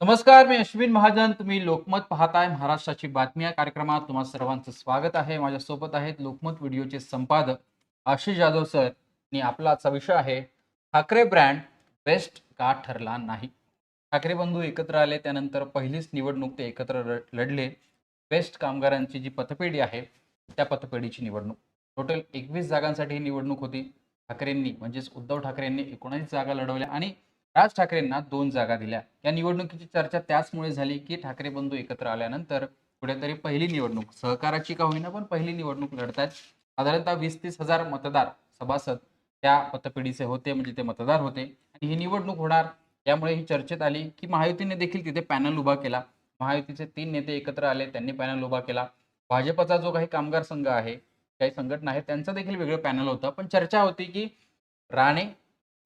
नमस्कार मी अश्विन महाजन. तुम्ही लोकमत पाहताय महाराष्ट्राची बातमी या कार्यक्रमात तुम्हा सर्वांचं स्वागत आहे. माझ्यासोबत आहेत लोकमत व्हिडिओचे संपादक आशिष जाधव सर आणि आपला आजचा विषय आहे ठाकरे ब्रँड बेस्ट का ठरला नाही? ठाकरे बंधू एकत्र आले त्यानंतर पहिलीच निवडणूक ते एकत्र लढले. बेस्ट कामगारांची जी पतपेढी आहे त्या पतपेढीची निवडणूक. टोटल एकवीस जागांसाठी ही निवडणूक होती. ठाकरेंनी म्हणजेच उद्धव ठाकरेंनी एकोणीस जागा लढवल्या आणि राज ठाकरेंना दोन जागा दिल्या. या निवडणुकीची चर्चा त्याचमुळे झाली की ठाकरे बंधू एकत्र आल्यानंतर कुठेतरी पहिली निवडणूक सहकाराची का होईना पण पहिली निवडणूक लढतात साधारणतः वीस तीस हजार मतदार सभासद त्या मतपेढीचे होते म्हणजे ते मतदार होते. आणि ही निवडणूक होणार यामुळे ही चर्चेत आली की महायुतीने देखील तिथे पॅनल उभा केला. महायुतीचे तीन नेते एकत्र आले त्यांनी पॅनल उभा केला. भाजपचा जो काही कामगार संघ आहे काही संघटना आहे त्यांचं देखील वेगळं पॅनल होतं. पण चर्चा होती की राणे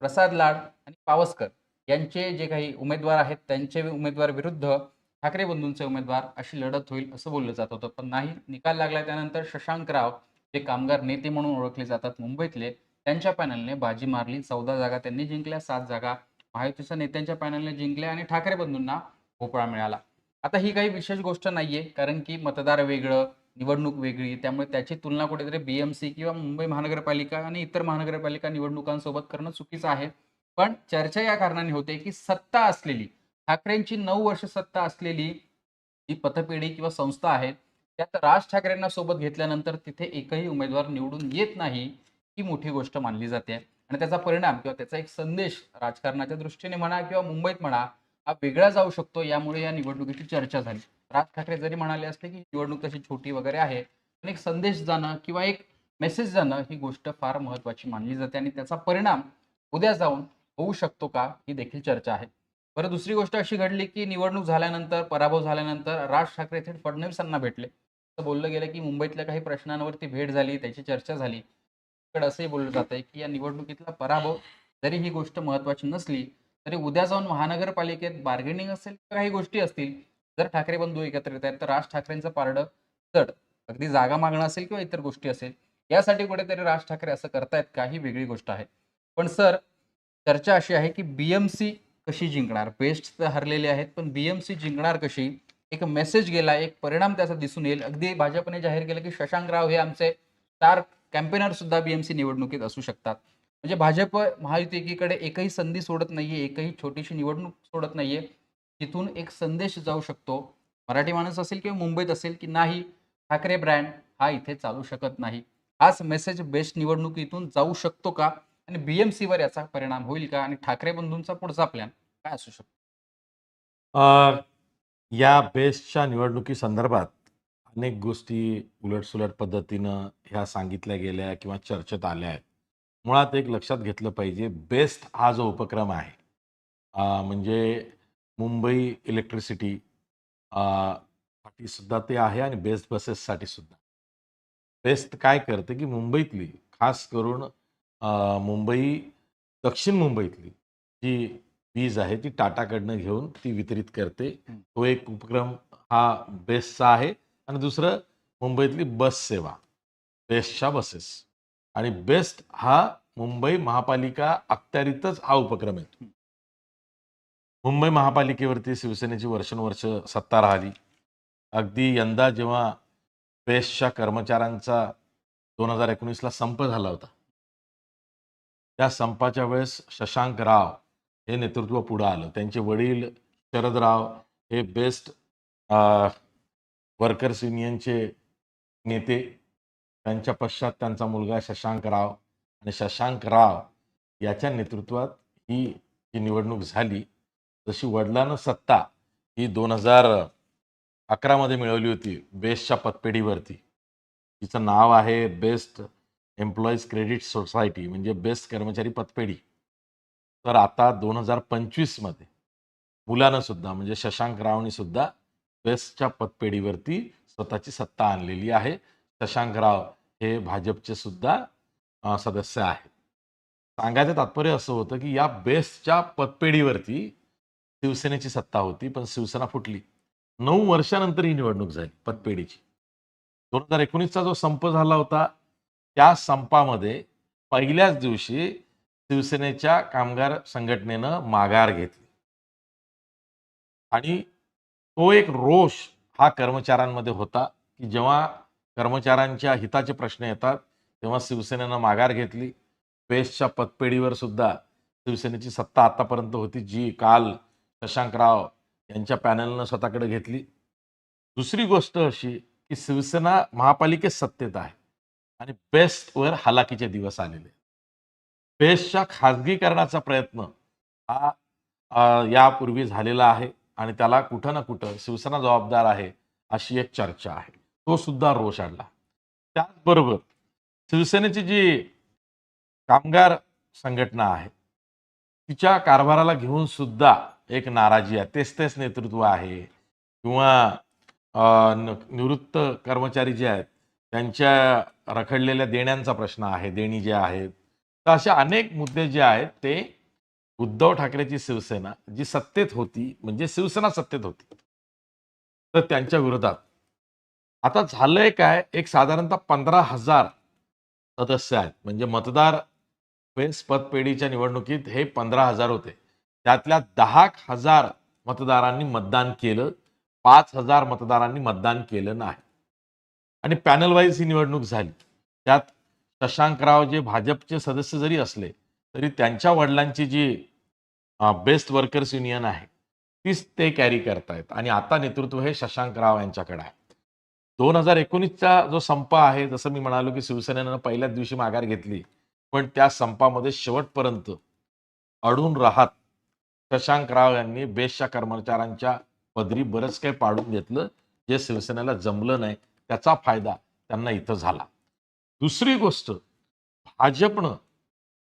प्रसाद लाड आणि पावसकर यांचे जे काही उमेदवार आहेत त्यांचे उमेदवार विरुद्ध ठाकरे बंधूंचे उमेदवार अशी लढत होईल असं बोललं जात होतं. पण नाही निकाल लागला त्यानंतर शशांकराव जे कामगार नेते म्हणून ओळखले जातात मुंबईतले त्यांच्या पॅनलने बाजी मारली. चौदा जागा त्यांनी जिंकल्या सात जागा महायुतीच्या नेत्यांच्या पॅनलने जिंकल्या आणि ठाकरे बंधूंना भोपळा मिळाला. आता ही काही विशेष गोष्ट नाहीये कारण की मतदार वेगळं निवडणूक वेगळी त्यामुळे त्याची तुलना कुठेतरी बीएमसी किंवा मुंबई महानगरपालिका आणि इतर महानगरपालिका निवडणुकांसोबत करणं चुकीचं आहे. पण चर्चा या कारणाने होते की सत्ता असलेली ठाकरेंची नऊ वर्ष सत्ता असलेली जी पथपेढी किंवा संस्था आहे त्यात राज ठाकरेंना सोबत घेतल्यानंतर तिथे एकही उमेदवार निवडून येत नाही ही मोठी गोष्ट मानली जाते. आणि त्याचा परिणाम किंवा त्याचा एक संदेश राजकारणाच्या दृष्टीने म्हणा किंवा मुंबईत म्हणा हा वेगळा जाऊ शकतो यामुळे या निवडणुकीची चर्चा झाली. राज ठाकरे जरी म्हणाले असले की निवडणूक तशी छोटी वगैरे आहे पण एक संदेश जाणं किंवा एक मेसेज जाणं ही गोष्ट फार महत्वाची मानली जाते आणि त्याचा परिणाम उद्या जाऊन होऊ शकतो का ही देखील चर्चा आहे. बरं दुसरी गोष्ट अशी घडली की निवडणूक झाल्यानंतर पराभव झाल्यानंतर राज ठाकरे थेट फडणवीसांना भेटले. असं बोललं गेलं की मुंबईतल्या काही प्रश्नांवरती भेट झाली त्याची चर्चा झाली. इकडे असंही बोललं जात आहे की या निवडणुकीतला पराभव जरी ही गोष्ट महत्वाची नसली तरी उद्या जाऊन महानगरपालिकेत बार्गेनिंग असेल किंवा काही गोष्टी असतील जर ठाकरे बंधू एकत्र येत आहेत तर राज ठाकरेंचं पारडं चढ. अगदी जागा मागणं असेल किंवा इतर गोष्टी असेल यासाठी कुठेतरी राज ठाकरे असं करतायत का ही वेगळी गोष्ट आहे. पण सर चर्चा अशी आहे की बीएमसी कशी जिंकणार? बेस्ट तर हरलेले आहेत पण बीएमसी जिंकणार कशी? एक मेसेज गेला एक परिणाम त्याचा दिसून येईल. अगदी भाजपने जाहीर केलं की शशांक राव हे आमचे स्टार कॅम्पेनर सुद्धा बीएमसी निवडणुकीत असू शकतात. म्हणजे भाजप महायुती एकीकडे एकही संधी सोडत नाहीये एकही छोटीशी निवडणूक सोडत नाहीये. तिथून एक संदेश जाऊ शकतो. मराठी माणूस असेल किंवा मुंबईत असेल की नाही ठाकरे ब्रँड हा इथे चालू शकत नाही. हाच मेसेज बेस्ट निवडणुकीतून जाऊ शकतो का? आणि बीएमसी वर याचा परिणाम होईल का? आणि ठाकरे बंधूंचा पुढचा प्लॅन काय असू शकतो? या बेस्टच्या निवडणुकी संदर्भात अनेक गोष्टी उलटसुलट पद्धतीनं ह्या सांगितल्या गेल्या किंवा चर्चेत आल्या आहेत. मुळात एक लक्षात घेतलं पाहिजे बेस्ट हा जो उपक्रम आहे म्हणजे मुंबई इलेक्ट्रिसिटी सुद्धा ते आहे आणि बेस्ट बसेससाठी सुद्धा. बेस्ट काय करते की मुंबईतली खास करून मुंबई दक्षिण मुंबईतली जी वीज आहे ती टाटाकडनं घेऊन ती वितरित करते. तो एक उपक्रम हा बेस्टचा आहे आणि दुसरं मुंबईतली बस सेवा बेस्टच्या बसेस. आणि बेस्ट हा मुंबई महापालिका अखत्यारीतच हा उपक्रम येतो मुंबई महापालिकेवरती शिवसेनेची वर्षानुवर्ष सत्ता राहिली. अगदी यंदा जेव्हा बेस्टच्या कर्मचाऱ्यांचा दोन हजार एकोणीसला संप झाला होता. त्या संपाच्या वेळेस शशांक राव हे नेतृत्व पुढं आलं. त्यांचे वडील शरदराव हे बेस्ट वर्कर्स युनियनचे नेते. त्यांच्या पश्चात त्यांचा मुलगा शशांक राव आणि शशांक राव याच्या नेतृत्वात ही जी निवडणूक झाली जशी वडिलांना सत्ता ही दोन हजार अकरामध्ये मिळवली होती बेस्टच्या पतपेढीवरती. तिचं नाव आहे बेस्ट एम्प्लॉईज क्रेडिट सोसायटी म्हणजे बेस्ट कर्मचारी पतपेढी. तर आता दोन हजार पंचवीसमध्ये मुलानं सुद्धा म्हणजे शशांक रावनी सुद्धा बेस्टच्या पतपेढीवरती स्वतःची सत्ता आणलेली आहे. शशांक राव हे भाजपचे सुद्धा सदस्य आहेत. सांगायचं तात्पर्य असं होतं की या बेस्टच्या पतपेढीवरती शिवसेनेची सत्ता होती पण शिवसेना फुटली. नऊ वर्षानंतर ही निवडणूक झाली पतपेढीची. दोन हजार एकोणीसचा जो संप झाला होता त्या संपामध्ये पहिल्याच दिवशी शिवसेनेच्या कामगार संघटनेनं माघार घेतली. आणि तो एक रोष हा कर्मचाऱ्यांमध्ये होता की जेव्हा कर्मचाऱ्यांच्या हिताचे प्रश्न येतात तेव्हा शिवसेनेनं माघार घेतली. पेशच्या पतपेढीवर सुद्धा शिवसेनेची सत्ता आतापर्यंत होती जी काल शशांकराव यांच्या पॅनलनं स्वतःकडे घेतली. दुसरी गोष्ट अशी की शिवसेना महापालिकेत सत्तेत आहे आणि बेस्टवर हालाकीचे दिवस आलेले बेस्टच्या खाजगीकरणाचा प्रयत्न हा यापूर्वी झालेला आहे आणि त्याला कुठं ना कुठं शिवसेना जबाबदार आहे अशी एक चर्चा आहे. तो सुद्धा रोष आणला. त्याचबरोबर शिवसेनेची जी कामगार संघटना आहे तिच्या कारभाराला घेऊन सुद्धा एक नाराजी आहे. तेच तेच नेतृत्व आहे. किंवा निवृत्त कर्मचारी जे आहेत त्यांच्या रखडलेल्या देण्यांचा प्रश्न आहे देणी जे आहेत. तर असे अनेक मुद्दे जे आहेत ते उद्धव ठाकरेची शिवसेना जी सत्तेत होती म्हणजे शिवसेना सत्तेत होती. तर त्यांच्या विरोधात. आता झालंय काय एक साधारणतः पंधरा हजार सदस्य आहेत. म्हणजे मतदार पेस पदपेढीच्या निवडणुकीत हे पंधरा हजार होते. त्यातल्या दहा हजार मतदारांनी मतदान केलं पाच हजार मतदारांनी मतदान केलं नाही. आणि पॅनल वाईज ही निवडणूक झाली. त्यात शशांकराव जे भाजपचे सदस्य जरी असले तरी त्यांच्या वडिलांची जी बेस्ट वर्कर्स युनियन आहे तीच ते कॅरी करतायत. आणि आता नेतृत्व हे शशांकराव यांच्याकडे आहे. दोन हजार एकोणीसचा जो संप आहे जसं मी म्हणालो की शिवसेनेनं पहिल्याच दिवशी माघार घेतली पण त्या संपामध्ये शेवटपर्यंत अडून राहत शशांकराव यांनी बेस्टच्या कर्मचाऱ्यांच्या पदरी बरंच काही पाडून घेतलं जे शिवसेनेला जमलं नाही त्याचा फायदा त्यांना इथं झाला. दुसरी गोष्ट भाजपनं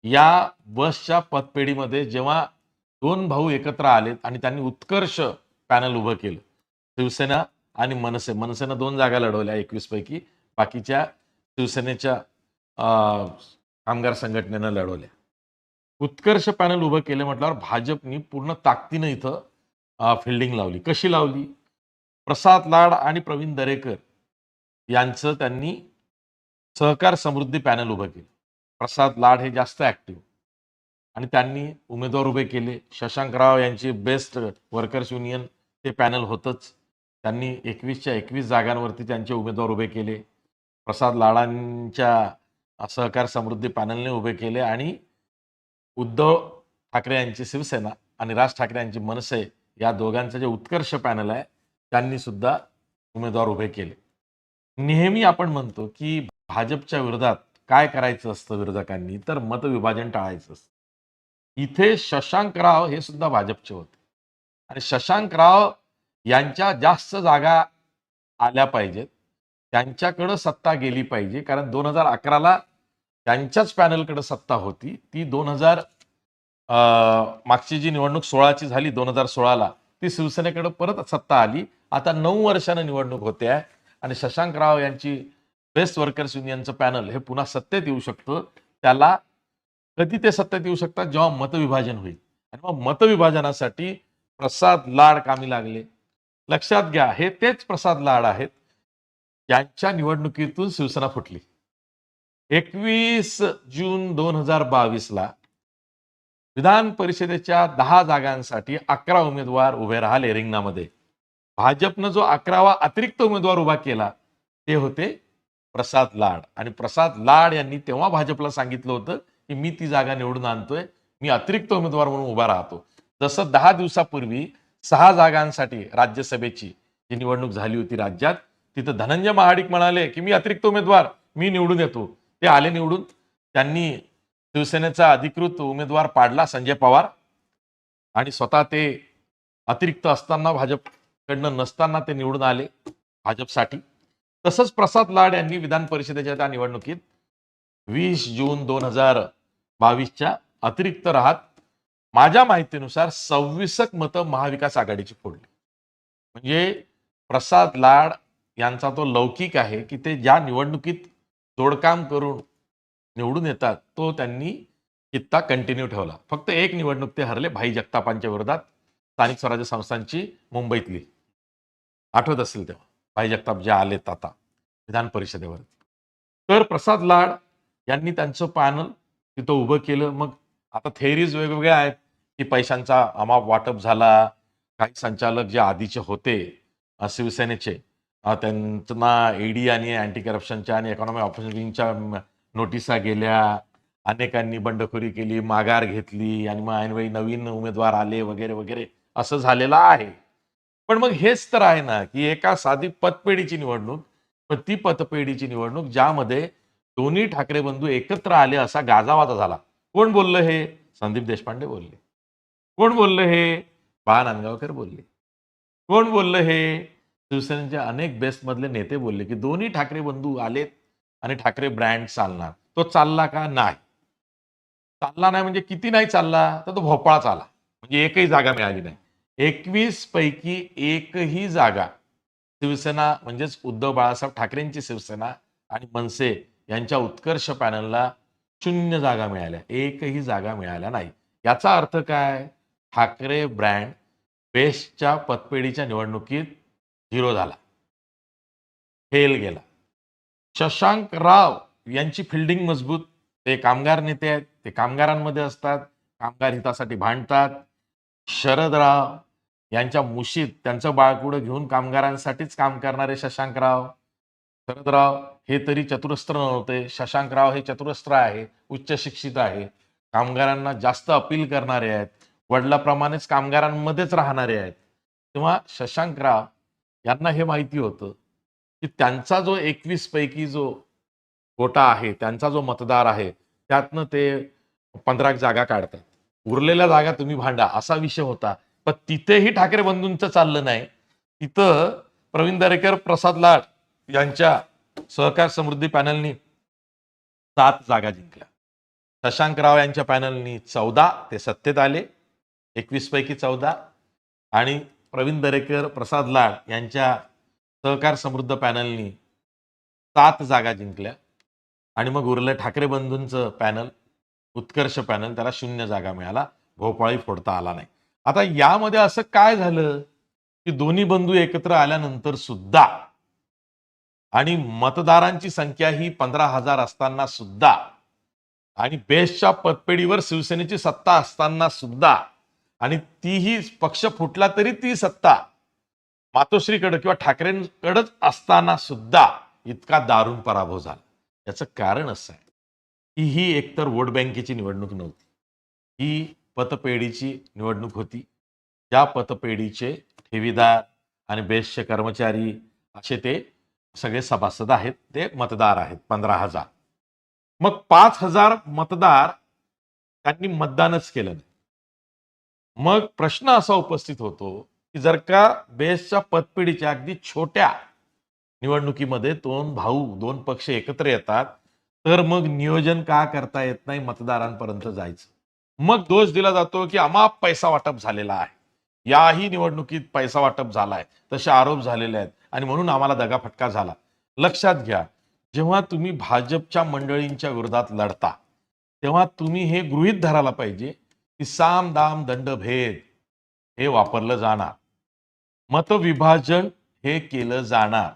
या बसच्या पतपेढीमध्ये जेव्हा दोन भाऊ एकत्र आलेत आणि त्यांनी उत्कर्ष पॅनल उभं केलं शिवसेना आणि मनसे मनसेनं दोन जागा लढवल्या एकवीस पैकी बाकीच्या शिवसेनेच्या अं, कामगार संघटनेनं लढवल्या. उत्कर्ष पॅनल उभं केलं म्हटल्यावर भाजपनी पूर्ण ताकदीनं इथं फिल्डिंग लावली. कशी लावली? प्रसाद लाड आणि प्रवीण दरेकर यांचं त्यांनी सहकार समृद्धी पॅनल उभं केलं. प्रसाद लाड हे जास्त ऍक्टिव्ह आणि त्यांनी उमेदवार उभे केले. शशांकराव यांची बेस्ट वर्कर्स युनियन ते पॅनल होतंच. त्यांनी एकवीसच्या एकवीस जागांवरती त्यांचे उमेदवार उभे केले. प्रसाद लाडांच्या सहकार समृद्धी पॅनलने उभे केले आणि उद्धव ठाकरे यांची शिवसेना आणि राज ठाकरे यांची मनसे या दोघांचं जे उत्कर्ष पॅनल आहे त्यांनी सुद्धा उमेदवार उभे केले. नेहमी आपण म्हणतो की भाजपच्या विरोधात काय करायचं असतं विरोधकांनी? तर मतविभाजन टाळायचं असतं. इथे शशांकराव हे सुद्धा भाजपचे होते. आणि शशांकराव यांच्या जास्त जागा आल्या पाहिजेत. त्यांच्याकडं सत्ता गेली पाहिजे. कारण दोन हजार अकराला त्यांच्याच पॅनलकडे सत्ता होती. ती दोन हजार मागची जी निवडणूक सोळाची झाली दोन हजार सोळाला ती शिवसेनेकडे परत सत्ता आली. आता नऊ वर्षानं निवडणूक होते आहे आणि शशांकराव यांची बेस्ट वर्कर्स युनियनचं पॅनल हे पुन्हा सत्तेत येऊ शकतं. त्याला कधी ते सत्तेत येऊ शकतात? जेव्हा मतविभाजन होईल. आणि मग मतविभाजनासाठी प्रसाद लाड कामी लागले. लक्षात घ्या हे तेच प्रसाद लाड आहेत. यांच्या निवडणुकीतून शिवसेना फुटली. एकवीस जून दोन हजार बावीसला विधान परिषदेच्या दहा जागांसाठी अकरा उमेदवार उभे राहिले रिंगणामध्ये. भाजपनं जो अकरावा अतिरिक्त उमेदवार उभा केला ते होते प्रसाद लाड. आणि प्रसाद लाड यांनी तेव्हा भाजपला सांगितलं होतं की मी ती जागा निवडून आणतोय मी अतिरिक्त उमेदवार म्हणून उभा राहतो. जसं दहा दिवसापूर्वी सहा जागांसाठी राज्यसभेची जी निवडणूक झाली होती राज्यात तिथं धनंजय महाडिक म्हणाले की मी अतिरिक्त उमेदवार मी निवडून येतो. ते आले निवडून. त्यांनी शिवसेनेचा अधिकृत उमेदवार पाडला संजय पवार. आणि स्वतः ते अतिरिक्त असताना भाजपकडनं नसताना ते निवडून आले भाजपसाठी. तसंच प्रसाद लाड यांनी विधान परिषदेच्या त्या निवडणुकीत वीस जून दोन हजार बावीसच्या अतिरिक्त राहत माझ्या माहितीनुसार सव्वीसक मतं महाविकास आघाडीची फोडली. म्हणजे प्रसाद लाड यांचा तो लौकिक आहे की ते ज्या निवडणुकीत जोडकाम करून निवडून येतात तो त्यांनी कित्ता कंटिन्यू ठेवला. फक्त एक निवडणूक ते हरले भाई जगतापांच्या विरोधात स्थानिक स्वराज्य संस्थांची मुंबईतली. आठवत असेल तेव्हा भाई जगताप जे आलेत आता विधान परिषदेवर तर प्रसाद लाड यांनी त्यांचं पॅनल तिथं उभं केलं. मग आता थेरीज वेगवेगळ्या आहेत की पैशांचा अमाप वाटप झाला काही संचालक जे आधीचे होते शिवसेनेचे त्यांना ईडी आणि अँटी करप्शनच्या आणि इकॉनॉमिक ऑपॉर्च्युनिटींच्या नोटिसा गेल्या. अनेकांनी बंडखोरी केली माघार घेतली आणि मग ऐनवेळी नवीन उमेदवार आले वगैरे वगैरे असं झालेलं आहे. पण मग हेच तर आहे ना की एका साधी पतपेढीची निवडणूक पण ती पतपेढीची निवडणूक ज्यामध्ये दोन्ही ठाकरे बंधू एकत्र आले असा गाजावाजा झाला. कोण बोललं हे? संदीप देशपांडे बोलले. कोण बोललं हे? बाळा नांदगावकर बोलले. कोण बोललं हे? शिवसेनेचे अनेक बेस्ट मधले नेते बोलले की दोन्ही ठाकरे बंधू आलेत आणि ठाकरे ब्रँड चालणार. तो चालला का नाही? चालला नाही म्हणजे किती नाही चालला? तर तो भोपाळाच चाला. म्हणजे एकही जागा मिळाली नाही. एकवीस पैकी एकही जागा शिवसेना म्हणजेच उद्धव बाळासाहेब ठाकरेंची शिवसेना आणि मनसे यांच्या उत्कर्ष पॅनलला शून्य जागा मिळाल्या. एकही जागा मिळाल्या नाही. याचा अर्थ काय? ठाकरे ब्रँड बेस्टच्या पतपेढीच्या निवडणुकीत झिरो झाला. फेल गेला. शशांक राव यांची फिल्डिंग मजबूत. ते कामगार नेते आहेत. ते कामगारांमध्ये असतात. कामगार हितासाठी भांडतात. शरदराव यांच्या मुशीत त्यांचं बाळकुडं घेऊन कामगारांसाठीच काम करणारे शशांकराव शरदराव हे तरी चतुरस्त्र नव्हते. शशांकराव हे चतुरस्त्र आहे. उच्च शिक्षित आहे. कामगारांना जास्त अपील करणारे आहेत. वडिलाप्रमाणेच कामगारांमध्येच राहणारे आहेत. तेव्हा शशांकराव यांना हे माहिती होतं की त्यांचा जो एकवीस पैकी जो कोटा आहे त्यांचा जो मतदार आहे त्यातनं ते पंधरा जागा काढतात. उरलेल्या जागा तुम्ही भांडा असा विषय होता. पण तिथेही ठाकरे बंधूंचं चाललं नाही. तिथं प्रवीण दरेकर प्रसाद लाड यांच्या सहकार समृद्धी पॅनलनी सात जागा जिंकल्या. शशांकराव यांच्या पॅनलनी चौदा ते सत्तेत आले. एकवीस पैकी चौदा आणि प्रवीण दरेकर प्रसाद लाड यांच्या सहकार समृद्ध पॅनलनी सात जागा जिंकल्या. आणि मग उरलं ठाकरे बंधूंचं पॅनल उत्कर्ष पॅनल त्याला शून्य जागा मिळाला. भोपाळी फोडता आला नाही. आता यामध्ये असं काय झालं की दोन्ही बंधू एकत्र आल्यानंतर सुद्धा आणि मतदारांची संख्या ही पंधरा हजार असताना सुद्धा आणि बेस्टच्या पतपेढीवर शिवसेनेची सत्ता असताना सुद्धा आणि तीही पक्ष फुटला तरी ती सत्ता. मातोश्रीकडं किंवा ठाकरेंकडंच असताना सुद्धा इतका दारुण पराभव झाला. याचं कारण असं आहे की ही एकतर वोट बँकेची निवडणूक नव्हती. ही पतपेढीची निवडणूक होती. त्या पतपेढीचे ठेवीदार आणि बेस्टचे कर्मचारी असे ते सगळे सभासद आहेत. ते मतदार आहेत पंधरा हजार. मग पाच हजार मतदार त्यांनी मतदानच केलं नाही. मग प्रश्न असा उपस्थित होतो की जर का बेस्टच्या पतपिढीच्या अगदी छोट्या निवडणुकीमध्ये दोन भाऊ दोन पक्ष एकत्र येतात तर मग नियोजन का करता येत नाही? मतदारांपर्यंत जायचं. मग दोष दिला जातो की अमाप पैसा वाटप झालेला आहे. याही निवडणुकीत पैसा वाटप झालाय. तसे आरोप झालेले आहेत आणि म्हणून आम्हाला दगाफटका झाला. लक्षात घ्या जेव्हा तुम्ही भाजपच्या मंडळींच्या विरोधात लढता तेव्हा तुम्ही हे गृहीत धरायला पाहिजे की साम दाम दंड भेद हे वापरलं जाणार. मतविभाजन हे केलं जाणार.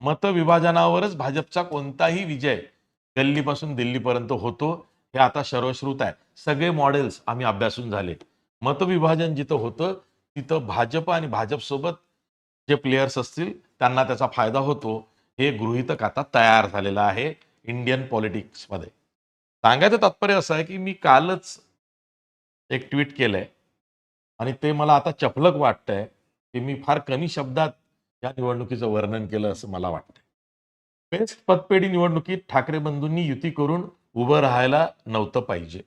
मतविभाजनावरच भाजपचा कोणताही विजय गल्लीपासून दिल्लीपर्यंत होतो हे आता सर्वश्रुत आहे. सगळे मॉडेल्स आम्ही अभ्यासून झाले. मतविभाजन जिथं होतं तिथं भाजप आणि भाजपसोबत जे प्लेयर्स असतील त्यांना त्याचा फायदा होतो. हे गृहितक आता तयार झालेलं आहे इंडियन पॉलिटिक्समध्ये सांगायचं तात्पर्य असं आहे की मी कालच एक ट्विट केलंय. आणि ते मला आता चपलक वाटतंय की मी फार कमी शब्दात या निवडणुकीचं वर्णन केलं असं मला वाटतंय. बेस्ट पतपेढी निवडणुकीत ठाकरे बंधूंनी युती करून उभं राहायला नव्हतं पाहिजे.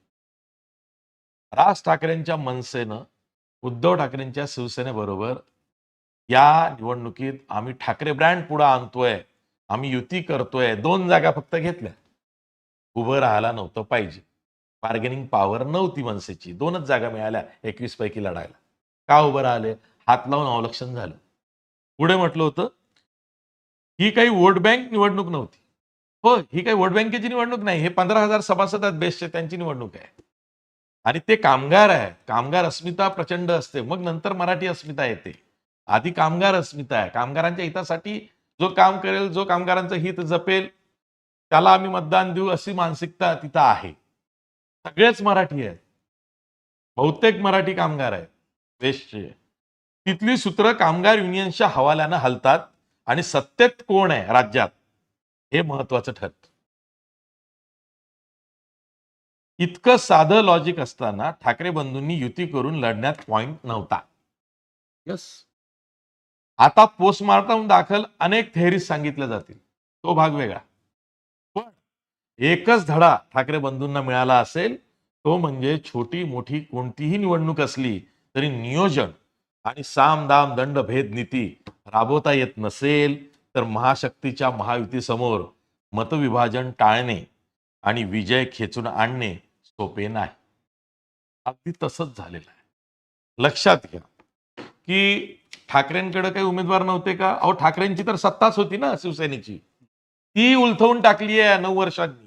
राज ठाकरेंच्या मनसेनं उद्धव ठाकरेंच्या शिवसेनेबरोबर या निवडणुकीत आम्ही ठाकरे ब्रँड पुढे आणतोय आम्ही युती करतोय दोन जागा फक्त घेतल्या. उभं राहायला नव्हतं पाहिजे. बार्गेनिंग पॉवर नव्हती मनसेची. दोनच जागा मिळाल्या एकवीस पैकी लढायला. का उभं राहिले? हात लावून अवलक्षण झालं. पुढे म्हटलं होतं ही काही वोट बँक निवडणूक नव्हती. हो ही काही वोट बँकेची निवडणूक नाही. हे पंधरा हजार सभासद आहेत बेस्टचे त्यांची निवडणूक आहे. आणि ते कामगार आहे कामगार अस्मिता प्रचंड असते. मग नंतर मराठी अस्मिता येते. आधी कामगार अस्मिता आहे. कामगारांच्या हितासाठी जो काम करेल जो कामगारांचं हित जपेल त्याला आम्ही मतदान देऊ अशी मानसिकता तिथं आहे. सगळेच मराठी आहेत. बहुतेक मराठी कामगार आहेत. बेस्टचे तिथली सूत्र कामगार युनियनच्या हवाल्यानं हलतात आणि सत्तेत कोण आहे राज्यात हे महत्वाचं ठरतं. इतकं साधं लॉजिक असताना ठाकरे बंधूंनी युती करून लढण्यात पॉइंट नव्हता. यस आता पोस्टमार्टम दाखल अनेक थेअरीज सांगितल्या जातील. तो भाग वेगळा. एकच धडा ठाकरे बंधूंना मिळाला असेल तो म्हणजे छोटी मोठी कोणतीही निवडणूक असली तरी नियोजन आणि साम दाम दंड भेद नीती राबवता येत नसेल तर महाशक्तीच्या महायुतीसमोर मतविभाजन टाळणे आणि विजय खेचून आणणे सोपे नाही. अगदी तसंच झालेलं आहे. लक्षात घ्या की ठाकरेंकडे काही उमेदवार नव्हते का? अहो ठाकरेंची तर सत्ताच होती ना शिवसेनेची. ती उलथवून टाकली आहे नऊ वर्षांनी.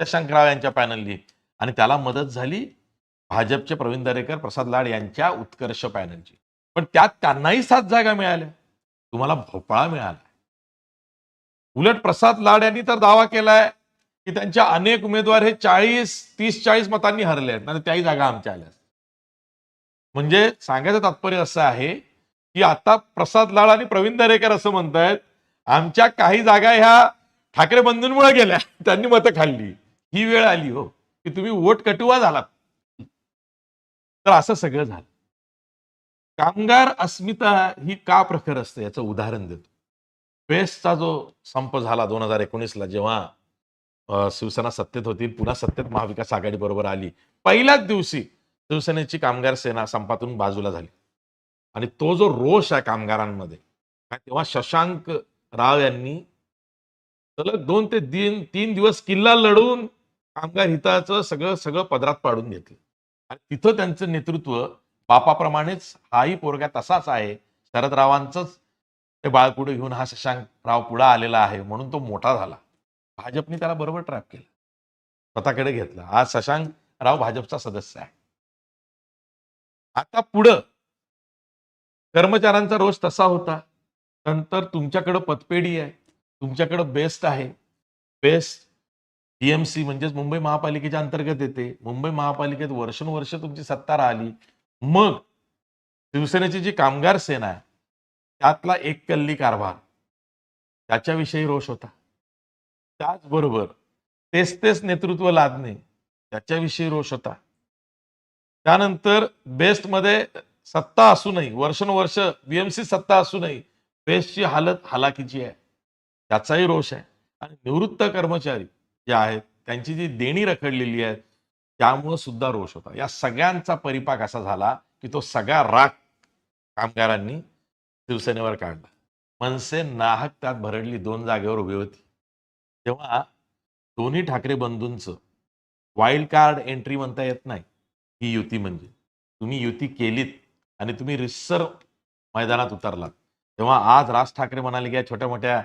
त्या शंकरराव यांच्या पॅनलनी आणि त्याला मदत झाली भाजपचे प्रवीण दरेकर प्रसाद लाड यांच्या उत्कर्ष पॅनलची पण त्यात त्यांनाही सात जागा मिळाल्या. तुम्हाला भोपाळा मिळाला. उलट प्रसाद लाड यांनी तर दावा केलाय की त्यांच्या अनेक उमेदवार हे चाळीस तीस चाळीस मतांनी हरले आहेत. आणि त्याही जागा आमच्या आल्या म्हणजे सांगायचं तात्पर्य असं आहे की आता प्रसाद लाड आणि प्रवीण दरेकर असं म्हणतायत आमच्या काही जागा ह्या ठाकरे बंधूंमुळे गेल्या. त्यांनी मतं खाल्ली. ही वेळ आली हो की तुम्ही वोट कटुवा झालात. तर असं सगळं झालं. कामगार अस्मिता ही का प्रखर असते याचं उदाहरण देतो. पेस्टचा जो संप झाला दोन हजार एकोणीसला जेव्हा शिवसेना सत्तेत होती पुन्हा सत्तेत महाविकास आघाडी बरोबर आली. पहिल्याच दिवशी शिवसेनेची कामगार सेना संपातून बाजूला झाली. आणि तो जो रोष आहे कामगारांमध्ये तेव्हा शशांक राव यांनी सलग दोन ते तीन तीन दिवस किल्ला लढून कामगार हिताचं सगळं सगळं पदरात पाडून घेतलं आणि तिथं त्यांचं नेतृत्व बापाप्रमाणेच हाही पोरगा तसाच आहे. शरदरावांचंच ते बाळकुडे घेऊन हा शशांकराव पुढा आलेला आहे म्हणून तो मोठा झाला. भाजपने त्याला बरोबर ट्रॅप केलं. स्वतःकडे घेतलं. आज शशांकराव भाजपचा सदस्य आहे. आता पुढं कर्मचाऱ्यांचा रोष तसा होता. नंतर तुमच्याकडं पतपेढी आहे. तुमच्याकडं बेस्ट आहे. बेस्ट पीएमसी म्हणजेच मुंबई महापालिकेच्या अंतर्गत येते. मुंबई महापालिकेत वर्षानुवर्ष तुमची सत्ता राहिली. मग शिवसेनेची जी कामगार सेना आहे त्यातला एक कल्ली कारभार त्याच्याविषयी रोष होता. त्याचबरोबर तेच तेच नेतृत्व लादणे त्याच्याविषयी रोष होता. त्यानंतर बेस्टमध्ये सत्ता असूनही वर्षानुवर्ष बीएमसी सत्ता असूनही बेस्टची हालत हालाकीची आहे. त्याचाही रोष आहे. आणि निवृत्त कर्मचारी जे आहेत त्यांची जी देणी रखडलेली आहे त्यामुळं सुद्धा रोष होता. या सगळ्यांचा परिपाक असा झाला की तो सगळा राग कामगारांनी शिवसेनेवर काढला. मनसे नाहक त्यात भरडली दोन जागेवर उभी होती. तेव्हा दोन्ही ठाकरे बंधूंचं वाईल्ड कार्ड एंट्री म्हणता येत नाही ही युती म्हणजे. तुम्ही युती केलीत आणि तुम्ही रिसर मैदानात उतरलात. तेव्हा आज राज ठाकरे म्हणाले की या छोट्या मोठ्या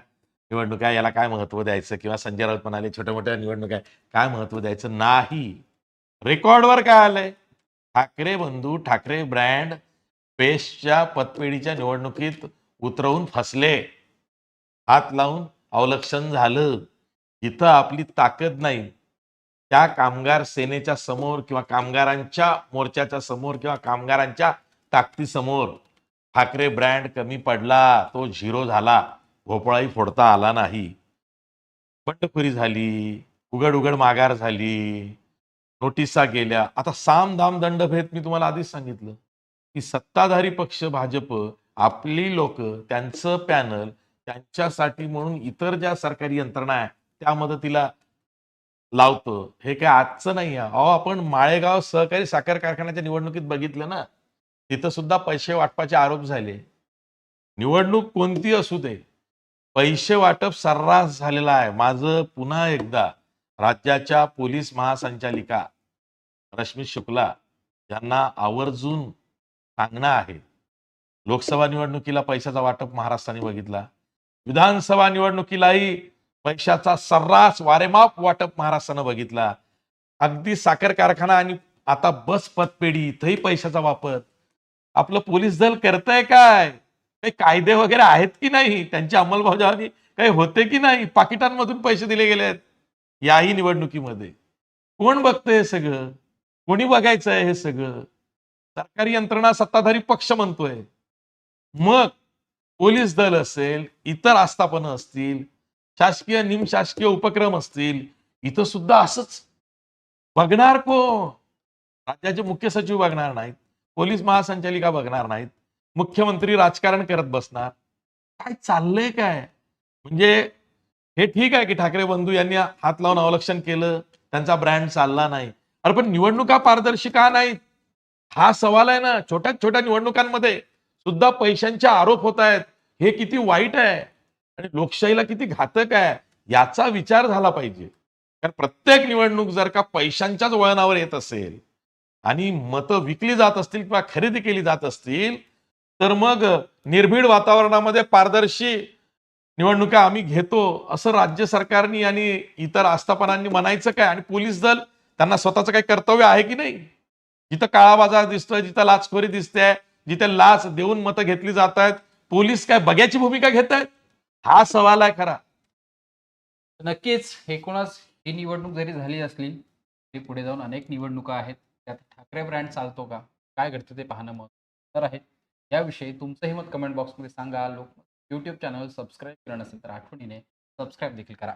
निवडणुका याला काय महत्त्व द्यायचं? किंवा संजय राऊत म्हणाले छोट्या मोठ्या निवडणुका काय महत्त्व द्यायचं? नाही. रेकॉर्डवर काय आलंय? ठाकरे बंधू ठाकरे ब्रँड पेशच्या पतपेढीच्या निवडणुकीत उतरवून फसले. हात लावून अवलक्षण झालं. इथं आपली ताकद नाही. त्या कामगार सेनेच्या समोर किंवा कामगारांच्या मोर्चाच्या समोर किंवा कामगारांच्या ताकदीसमोर ठाकरे ब्रँड कमी पडला तो झिरो झाला. भोपळाही फोडता आला नाही. बंडखोरी झाली उघड उघड माघार झाली नोटिसा गेल्या. आता साम दाम दंडभेद मी तुम्हाला आधीच सांगितलं. की सत्ताधारी पक्ष भाजप आपली लोक त्यांचं पॅनल त्यांच्यासाठी म्हणून इतर ज्या सरकारी यंत्रणा आहे त्या मदतीला लावतं. हे काय आजचं नाही आहे. अहो आपण माळेगाव सहकारी साखर कारखान्याच्या निवडणुकीत बघितलं ना तिथं सुद्धा पैसे वाटपाचे आरोप झाले. निवडणूक कोणती असू दे. पैसे वाटप सर्रास झालेला आहे. माझं पुन्हा एकदा राज्याच्या पोलीस महासंचालिका रश्मी शुक्ला यांना आवर्जून सांगणं आहे. लोकसभा निवडणुकीला पैशाचा वाटप महाराष्ट्राने बघितला. विधानसभा निवडणुकीलाही पैशाचा सर्रास वारेमाप वाटप महाराष्ट्रानं बघितला. अगदी साखर कारखाना आणि आता बस पतपेढी इथंही पैशाचा वापर. आपलं पोलीस दल करतंय काय? काही कायदे वगैरे आहेत की नाही? त्यांची अंमलबजावणी काही होते की नाही? पाकिटांमधून पैसे दिले गेले आहेत. याही निवडणुकीमध्ये. कोण बघतंय हे सगळं? कोणी बघायचं आहे हे सगळं? सरकारी यंत्रणा सत्ताधारी पक्ष म्हणतोय. मग पोलीस दल असेल इतर आस्थापनं असतील शासकीय निमशासकीय उपक्रम असतील इथं सुद्धा असंच. बघणार कोण? राज्याचे मुख्य सचिव बघणार नाहीत. पोलीस महासंचालिका बघणार नाहीत. मुख्यमंत्री राजकारण करत बसणार. काय चाललंय काय? म्हणजे हे ठीक आहे की ठाकरे बंधू यांनी हात लावून अवलक्षण केलं त्यांचा ब्रँड चालला नाही. अरे पण निवडणुका पारदर्शी का नाहीत. हा सवाल आहे ना छोट्या छोट्या निवडणुकांमध्ये सुद्धा पैशांचे आरोप होत आहेत. हे किती वाईट आहे? आणि लोकशाहीला किती घातक आहे? याचा विचार झाला पाहिजे. कारण प्रत्येक निवडणूक जर का पैशांच्याच वळणावर येत असेल आणि मतं विकली जात असतील किंवा खरेदी केली जात असतील तर मग निर्भीड वातावरणामध्ये पारदर्शी निवडणुका आम्ही घेतो असं राज्य सरकारनी आणि इतर आस्थापनांनी म्हणायचं काय? आणि पोलीस दल त्यांना स्वतःचं काही कर्तव्य आहे की नाही? जिथं काळा बाजार दिसतोय जिथं लाचखोरी दिसते जिथे लाच देऊन मतं घेतली जात आहेत पोलीस काय बघ्याची भूमिका घेत आहेत? हा सवाल आहे खरा. नक्कीच एकूणच ही निवडणूक जरी झाली असली तरी पुढे जाऊन अनेक निवडणुका आहेत. त्यात ठाकरे ब्रँड चालतो का? काय घडतं ते पाहणं महत्त्वाचं आहे. याविषयी तुमचंही मत कमेंट बॉक्समध्ये सांगा. लोक यूट्यूब चॅनल सबस्क्राईब केलं नसेल तर आठवणीने सबस्क्राईब देखील करा.